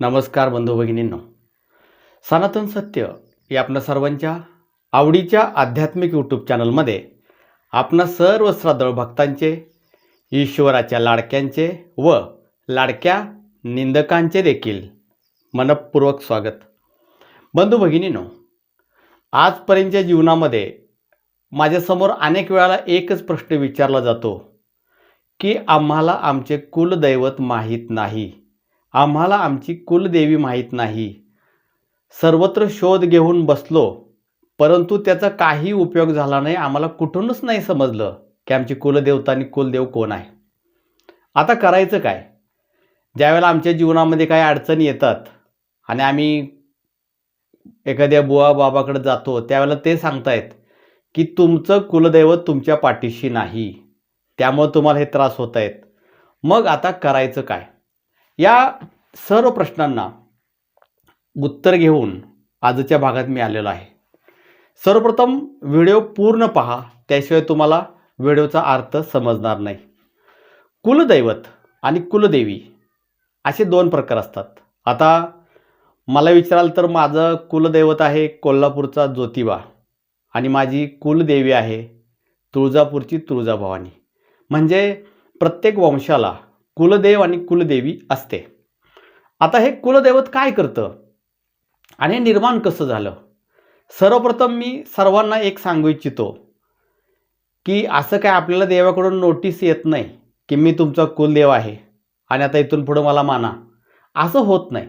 नमस्कार बंधू भगिनींनो. सनातन सत्य या आपल्या सर्वांच्या आवडीच्या आध्यात्मिक यूट्यूब चॅनलमध्ये आपणा सर्व श्रद्धाळू भक्तांचे ईश्वराच्या लाडक्यांचे व लाडक्या निंदकांचे देखील मनपूर्वक स्वागत. बंधू भगिनींनो आजपर्यंतच्या जीवनामध्ये माझ्यासमोर अनेक वेळाला एकच प्रश्न विचारला जातो की आम्हाला आमचे कुलदैवत माहीत नाही. आम्हाला आमची कुलदेवी माहीत नाही. सर्वत्र शोध घेऊन बसलो परंतु त्याचा काही उपयोग झाला नाही आम्हाला कुठूनच नाही समजलं की आमची कुलदेवता आणि कुलदेव कोण आहे. आता करायचं काय? ज्यावेळेला आमच्या जीवनामध्ये काही अडचणी येतात आणि आम्ही एखाद्या बुवा बाबाकडे जातो त्यावेळेला ते सांगतायत की तुमचं कुलदैवत तुमच्या पाठीशी नाही. त्यामुळं तुम्हाला हे त्रास होत आहेत मग आता करायचं काय? या सर्व प्रश्नांना उत्तर घेऊन आजच्या भागात मी आलेलो आहे. सर्वप्रथम व्हिडिओ पूर्ण पहा त्याशिवाय तुम्हाला व्हिडिओचा अर्थ समजणार नाही. कुलदैवत आणि कुलदेवी असे दोन प्रकार असतात. आता मला विचाराल तर माझं कुलदैवत आहे कोल्हापूरचा ज्योतिबा आणि माझी कुलदेवी आहे तुळजापूरची तुळजाभवानी. म्हणजे प्रत्येक वंशाला कुलदेव आणि कुलदेवी असते. आता हे कुलदैवत काय करतं? आणि हे निर्माण कसं झालं? सर्वप्रथम मी सर्वांना एक सांगू इच्छितो की असं काय आपल्याला देवाकडून नोटीस येत नाही की मी तुमचा कुलदेव आहे आणि आता इथून पुढं मला माना. असं होत नाही.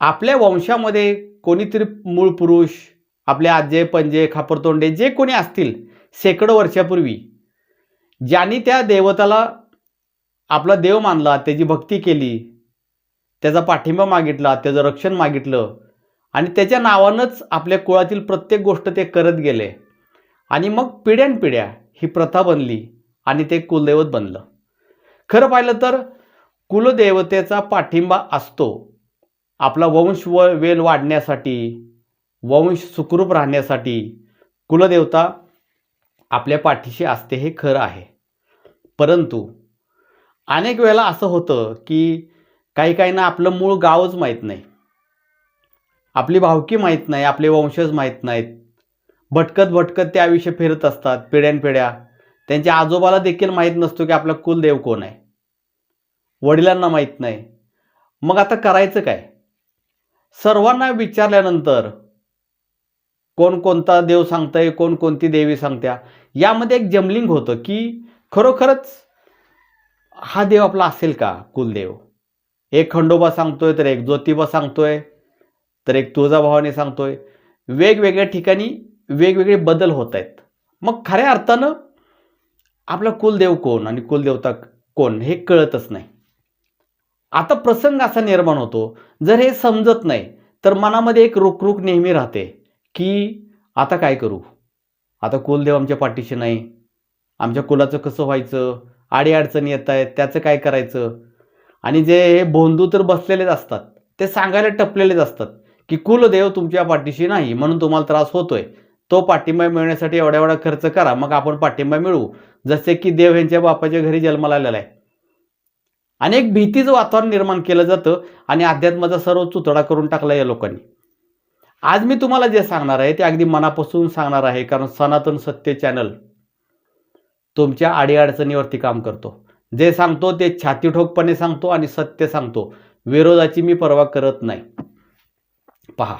आपल्या वंशामध्ये कोणीतरी मूळ पुरुष आपले आजे पंजे खापरतोंडे जे कोणी असतील शेकडो वर्षापूर्वी ज्यांनी त्या देवताला आपला देव मानला त्याची भक्ती केली त्याचा पाठिंबा मागितला त्याचं रक्षण मागितलं आणि त्याच्या नावानंच आपल्या कुळातील प्रत्येक गोष्ट ते करत गेले. आणि मग पिढ्यानपिढ्या ही प्रथा बनली आणि ते कुलदैवत बनलं. खरं पाहिलं तर कुलदेवतेचा पाठिंबा असतो. आपला वंश व वेल वाढण्यासाठी वंश सुखरूप राहण्यासाठी कुलदेवता आपल्या पाठीशी असते हे खरं आहे. परंतु अनेक वेळेला असं होतं की काही काहींना आपलं मूळ गावच माहीत नाही. आपली भावकी माहीत नाही आपले वंशज माहीत नाहीत. भटकत भटकत त्या आयुष्य फिरत असतात पिढ्यानपिढ्या त्यांच्या आजोबाला देखील माहीत नसतो की आपला कुलदेव कोण आहे. वडिलांना माहीत नाही. मग आता करायचं काय? सर्वांना विचारल्यानंतर कोण कोणता देव सांगताय कोण कोणती देवी सांगत्या यामध्ये एक जमलिंग होतं की खरोखरच हा देव आपला असेल का कुलदेव? एक खंडोबा सांगतोय तर एक ज्योतिबा सांगतोय तर एक तुळजाभावाने सांगतोय. वेगवेगळ्या ठिकाणी वेगवेगळे बदल होत आहेत. मग खऱ्या अर्थानं आपला कुलदेव कोण आणि कुलदेवता कोण हे कळतच नाही. आता प्रसंग असा निर्माण होतो जर हे समजत नाही तर मनामध्ये एक रुकरुक नेहमी राहते की आता काय करू? आता कुलदेव आमच्या पाठीशी नाही. आमच्या कुलाचं कसं व्हायचं? अडीअडचणी येत आहेत त्याचं काय करायचं? आणि जे हे भोंदू तर बसलेलेच असतात ते सांगायला टपलेलेच असतात की कुलदेव तुमच्या पाठीशी नाही म्हणून तुम्हाला त्रास होतोय. तो पाठिंबा मिळण्यासाठी एवढा एवढा खर्च करा मग आपण पाठिंबा मिळवू. जसे की देव यांच्या बापाच्या घरी जन्माला आलेला आहे. अनेक भीतीचं वातावरण निर्माण केलं जातं आणि अध्यात्माचा सर्व चुतडा करून टाकला या लोकांनी. आज मी तुम्हाला जे सांगणार आहे ते अगदी मनापासून सांगणार आहे कारण सनातन सत्य चॅनल तुमच्या अडीअडचणीवरती काम करतो. जे सांगतो ते छाती ठोकपणे सांगतो आणि सत्य सांगतो. विरोधाची मी पर्वा करत नाही. पहा.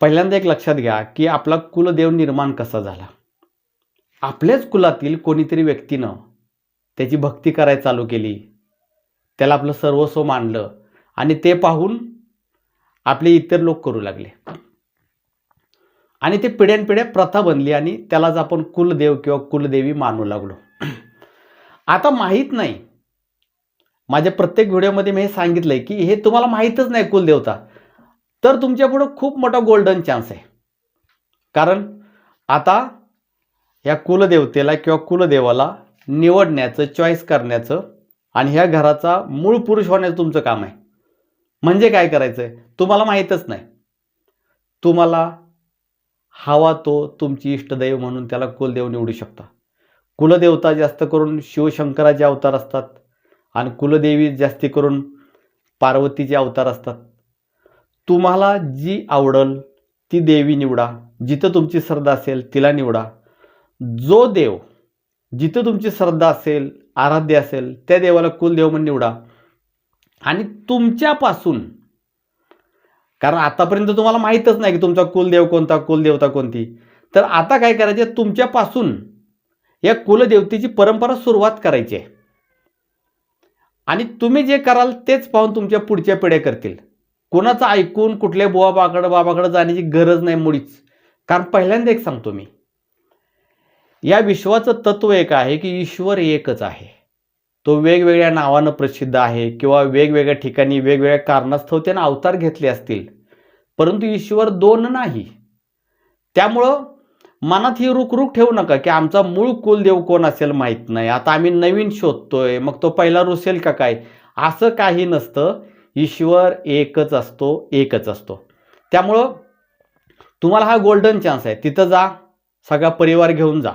पहिल्यांदा एक लक्षात घ्या की आपला कुलदेव निर्माण कसा झाला? आपल्याच कुलातील कोणीतरी व्यक्तीनं त्याची भक्ती करायला चालू केली. त्याला आपलं सर्वस्व मानलं आणि ते पाहून आपले इतर लोक करू लागले. आणि ते पिढ्यानपिढ्या प्रथा बनली आणि त्यालाच आपण कुलदेव किंवा कुलदेवी मानू लागलो. आता माहीत नाही. माझ्या प्रत्येक व्हिडिओमध्ये मी हे सांगितलं आहे की हे तुम्हाला माहीतच नाही कुलदेवता. तर तुमच्यापुढं खूप मोठा गोल्डन चान्स आहे. कारण आता या कुलदेवतेला किंवा कुलदेवाला निवडण्याचं चॉईस करण्याचं आणि ह्या घराचा मूळ पुरुष होण्याचं तुमचं काम आहे. म्हणजे काय करायचं आहे तुम्हाला माहीतच नाही. तुम्हाला हवा तो तुमची इष्टदैव म्हणून त्याला कुलदेव निवडू शकता. कुलदेवता जास्त करून शिवशंकराचे अवतार असतात आणि कुलदेवी जास्ती करून पार्वतीचे अवतार असतात. तुम्हाला जी आवडल ती देवी निवडा. जिथं तुमची श्रद्धा असेल तिला निवडा. जो देव जिथं तुमची श्रद्धा असेल आराध्य असेल त्या देवाला कुलदेव म्हणून निवडा. आणि तुमच्यापासून कारण आतापर्यंत तुम्हाला माहीतच नाही की तुमचा कुलदेव कोणता कुलदेवता कोणती. तर आता काय करायचे? तुमच्यापासून या कुलदेवतेची परंपरा सुरुवात करायची आहे. आणि तुम्ही जे कराल तेच पाहून तुमच्या पुढच्या पिढ्या करतील. कोणाचं ऐकून कुठल्या बुवा बाकडं बाबाकडं जाण्याची गरज नाही मुळीच. कारण पहिल्यांदा एक सांगतो मी. या विश्वाचं तत्व एक आहे की ईश्वर एकच आहे. तो वेगवेगळ्या नावानं प्रसिद्ध आहे किंवा वेगवेगळ्या ठिकाणी वेगवेगळ्या कारणास्तव त्यानं अवतार घेतले असतील. परंतु ईश्वर दोन नाही. त्यामुळं मनात ही रुख ठेवू नका की आमचा मूळ कुलदेव कोण असेल माहीत नाही. आता आम्ही नवीन शोधतोय मग तो पहिला रुसेल का काय? असं काही नसतं. ईश्वर एकच असतो एकच असतो. त्यामुळं तुम्हाला हा गोल्डन चान्स आहे. तिथं जा सगळा परिवार घेऊन जा.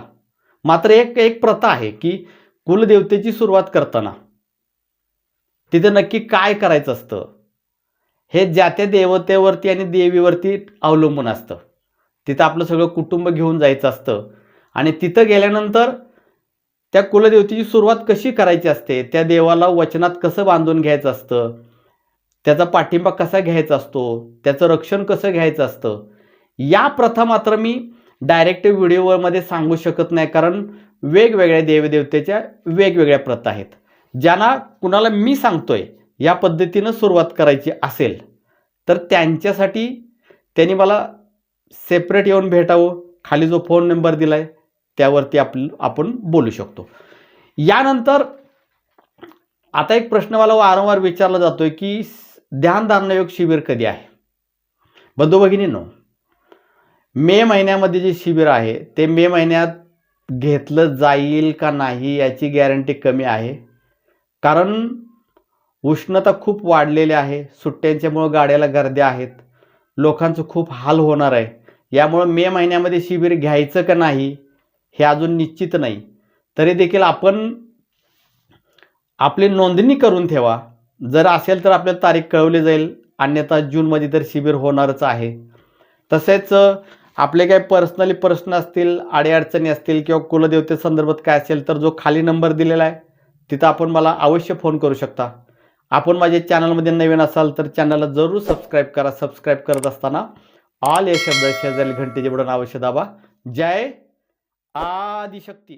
मात्र एक एक प्रथा आहे की कुलदेवतेची सुरुवात करताना तिथं नक्की काय करायचं असतं? हे ज्या त्या देवतेवरती आणि देवीवरती अवलंबून असतं. तिथं आपलं सगळं कुटुंब घेऊन जायचं असतं. आणि तिथं गेल्यानंतर त्या कुलदेवतेची सुरुवात कशी करायची असते? त्या देवाला वचनात कसं बांधून घ्यायचं असतं? त्याचा पाठिंबा कसा घ्यायचा असतो? त्याचं रक्षण कसं घ्यायचं असतं? या प्रथा मात्र मी डायरेक्ट व्हिडिओमध्ये सांगू शकत नाही कारण वेगवेगळ्या देवदेवतेच्या वेगवेगळ्या प्रथा आहेत. ज्यांना कुणाला मी सांगतोय या पद्धतीनं सुरुवात करायची असेल तर त्यांच्यासाठी त्यांनी मला सेपरेट येऊन भेटावं. खाली जो फोन नंबर दिला आहे त्यावरती आप आपण बोलू शकतो. यानंतर आता एक प्रश्न मला वारंवार विचारला जातोय की ध्यानधारणायोग शिबिर कधी आहे? बंधू भगिनीनो मे महिन्यामध्ये जे शिबिर आहे ते मे महिन्यात घेतलं जाईल का नाही याची गॅरंटी कमी आहे. कारण उष्णता खूप वाढलेली आहे सुट्ट्यांच्यामुळं गाड्याला गर्द्या आहेत लोकांचं खूप हाल होणार आहे. यामुळं मे महिन्यामध्ये शिबिर घ्यायचं का नाही हे अजून निश्चित नाही. तरी देखील आपण आपली नोंदणी करून ठेवा. जर असेल तर आपल्याला तारीख कळवली जाईल. अन्यथा जूनमध्ये तर शिबिर होणारच आहे. तसेच आपले काही पर्सनली प्रश्न असतील अडीअडचणी असतील किंवा कुलदेवते संदर्भात काय असेल तर जो खाली नंबर दिलेला आहे तिथं आपण मला अवश्य फोन करू शकता. आपण माझ्या चॅनलमध्ये नवीन असाल तर चॅनलला जरूर सबस्क्राईब करा. सबस्क्राईब करत असताना ആലേ ശബ്ദ ശേതൽ ഘണ്ടിജ വിടണ ആവശ്യതാവ ജയ ആദിശക്തി.